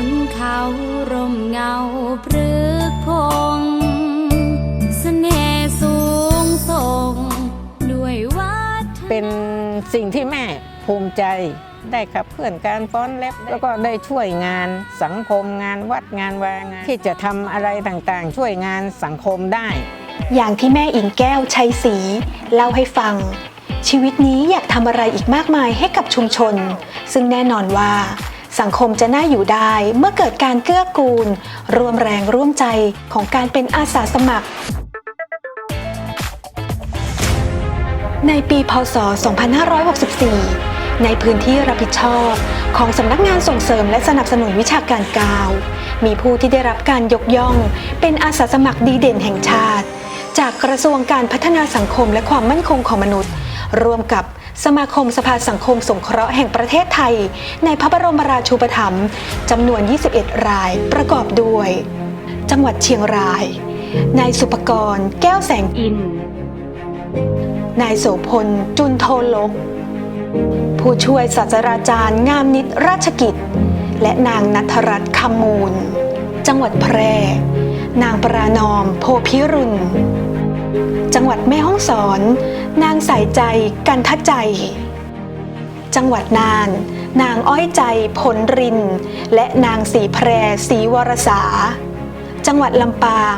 คุณเขาร่มเงาพฤกพงษ์เสน่ห์สูงส่ง ด้วยวัฒนเป็นสิ่งที่แม่ภูมิใจได้ขับเคลื่อนการฟ้อนเล็บ แล้วก็ได้ช่วยงานสังคมงานวัดงานวางาน ที่จะทำอะไรต่างๆ ช่วยงานสังคมได้ อย่างที่แม่อิงแก้วชัยศรีเล่าให้ฟัง ชีวิตนี้อยากทำอะไรอีกมากมายให้กับชุมชน ซึ่งแน่นอนว่า สังคมจะน่าอยู่ได้เมื่อเกิดการเกื้อกูล ร่วมแรงร่วมใจของการเป็นอาสาสมัคร ในปีพศ 2564 ในพื้นที่รับผิดชอบของสำนักงานส่งเสริมและสนับสนุนวิชาการกาว มีผู้ที่ได้รับการยกย่อง เป็นอาสาสมัครดีเด่นแห่งชาติ จากกระทรวงการพัฒนาสังคมและความมั่นคงของมนุษย์ ร่วมกับ สมาคมสภาสังคมสงเคราะห์แห่งประเทศไทย ในพระบรมราชูปถัมภ์จำนวน 21 รายประกอบด้วย จังหวัดเชียงราย นายสุปกรณ์แก้วแสงอิน นายโสพลจุนโทลก ผู้ช่วยศาสตราจารย์งามนิตราชกิจ และนางนัทรัตน์คำมูล จังหวัดแพร่ นางปรานอม โพพิรุณ หวัดแม่ฮ่องสอน นางสายใจกันทใจ จังหวัดน่าน นางอ้อยใจผลริน และนางสีแพรศรีวรสา จังหวัดลำปาง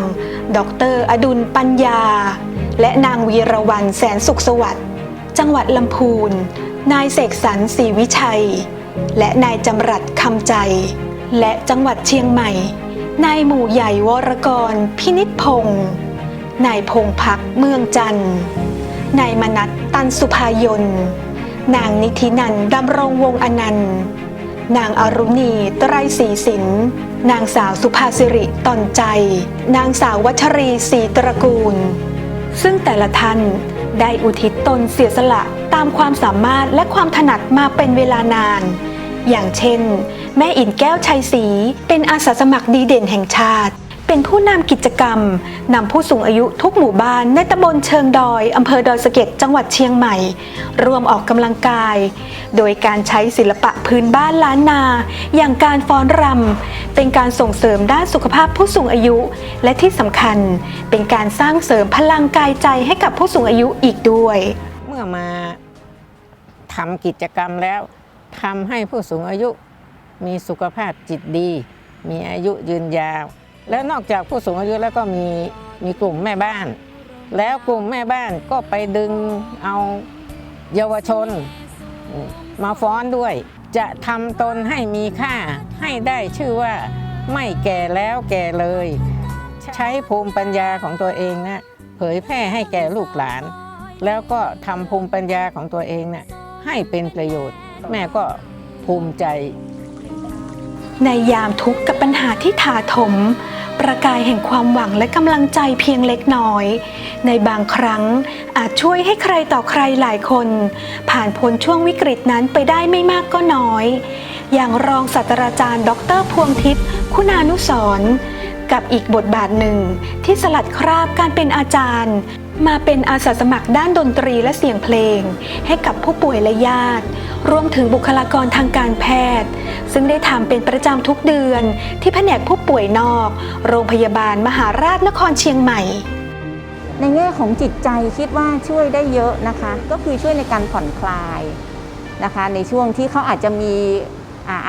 ดรอดุลปัญญา และนางวีรวรรณแสนสุขสวัสดิ์จังหวัดลำพูน นายเสกสรรศรีวิชัย และนายจำรัดคำใจ และจังหวัดเชียงใหม่ นายหมู่ใหญ่วรกร พินิษพงศ์ นายพงพักเมืองจันทร์นายมนัตตันสุภายน์นางนิธินันดำรงวงศ์อนันต์ นางอรุณีไตรศรีสิน นางสาวสุภาสิริตอนใจ นางสาววัชรีศรีตระกูล ซึ่งแต่ละท่านได้อุทิศตนเสียสละตามความสามารถและความถนัดมาเป็นเวลานาน อย่างเช่น แม่อินแก้วชัยศรีเป็นอาสาสมัครดีเด่นแห่งชาติ เป็นผู้นำกิจกรรมนำผู้สูงอายุทุกหมู่บ้านในตำบลเชิงดอยอำเภอดอยสะเก็ดจังหวัดเชียงใหม่ รวมออกกำลังกาย โดยการใช้ศิลปะพื้นบ้านล้านนา อย่างการฟ้อนรำเป็นการส่งเสริมด้านสุขภาพผู้สูงอายุ และที่สำคัญเป็นการสร้างเสริมพลังกายใจให้กับผู้สูงอายุอีกด้วย เมื่อมาทำกิจกรรมแล้วทำให้ผู้สูงอายุมีสุขภาพจิตดี มีอายุยืนยาว แล้วนอกจากผู้สูงอายุแล้วก็มีมีกลุ่มแม่บ้าน แล้วกลุ่มแม่บ้านก็ไปดึงเอาเยาวชน มาฟ้อนด้วย จะทำตนให้มีค่าให้ได้ชื่อว่าไม่แก่แล้วแก่เลย ใช้ภูมิปัญญาของตัวเองนะเผยแพร่ให้แก่ลูกหลาน แล้วก็ทำภูมิปัญญาของตัวเองนะ่ะให้เป็นประโยชน์ แม่ก็ภูมิใจ ในยามทุกข์กับปัญหาที่ถาถม ประกายแห่งความหวังและกำลังใจเพียงเล็กน้อย ในบางครั้งอาจช่วยให้ใครต่อใครหลายคน ผ่านพ้นช่วงวิกฤตนั้นไปได้ไม่มากก็น้อย อย่างรองศาสตราจารย์ ดรพวงทิพย์คุณานุสรกับอีกบทบาทหนึ่งที่สลัดคราบการเป็นอาจารย์ มาเป็นอาสาสมัครด้านดนตรีและเสียงเพลง ให้กับผู้ป่วยและญาติ รวมถึงบุคลากรทางการแพทย์ ซึ่งได้ทำเป็นประจำทุกเดือน ที่แผนกผู้ป่วยนอก โรงพยาบาลมหาราชนครเชียงใหม่ ในแง่ของจิตใจคิดว่าช่วยได้เยอะนะคะ ก็คือช่วยในการผ่อนคลายนะคะ ในช่วงที่เขาอาจจะมี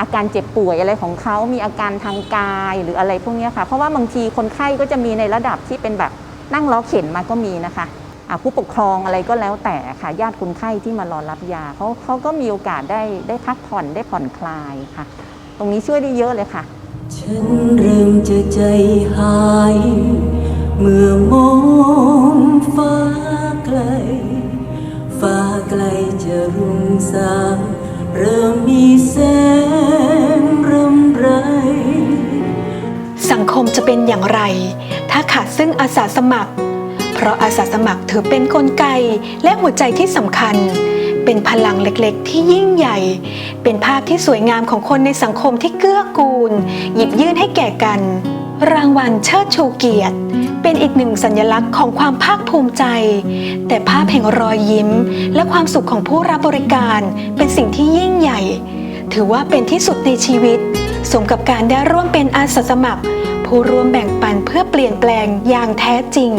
อาการเจ็บป่วยอะไรของเขามีอาการทางกายหรืออะไรพวกนี้ค่ะ เพราะว่าบางทีคนไข้ก็จะมีในระดับที่เป็นแบบ นั่งล้อเข็นมาก็มีนะคะอ่าผู้ปกครองอะไรก็แล้วแต่ค่ะญาติคนไข้ที่มารอรับยาเขาเขาก็มีโอกาสได้ได้พักผ่อนได้ผ่อนคลายค่ะ ตรงนี้ช่วยได้เยอะเลยค่ะ ฉันเริ่มจะใจหาย เมื่อมองฟ้าไกล ฟ้าไกลจะรุ่งสางเริ่มมีแสงรำไร สังคมจะเป็นอย่างไราขาดซึ่งอาสาสมัคร เพราะอาสาสมัครถือเป็นนกลไกและหัวใจที่สำคัญ เป็นพลังเล็กๆ ที่ยิ่งใหญ่ เป็นภาพที่สวยงามของคนในสังคมที่เกื้อกูล หยิบยื่นให้แก่กัน รางวัลเชิดชูเกียรติ เป็นอีกหนึ่งสัญลักษณ์ของความภาคภูมิใจ แต่ภาพแห่งรอยยิ้ม และความสุขของผู้รับบริการเป็นสิ่งที่ยิ่งใหญ่ ถือว่าเป็นที่สุดในชีวิต สมกับการได้ร่วมเป็นอาสาสมัคร ผู้ร่วมแบ่งปันเพื่อเปลี่ยนแปลงอย่างแท้จริง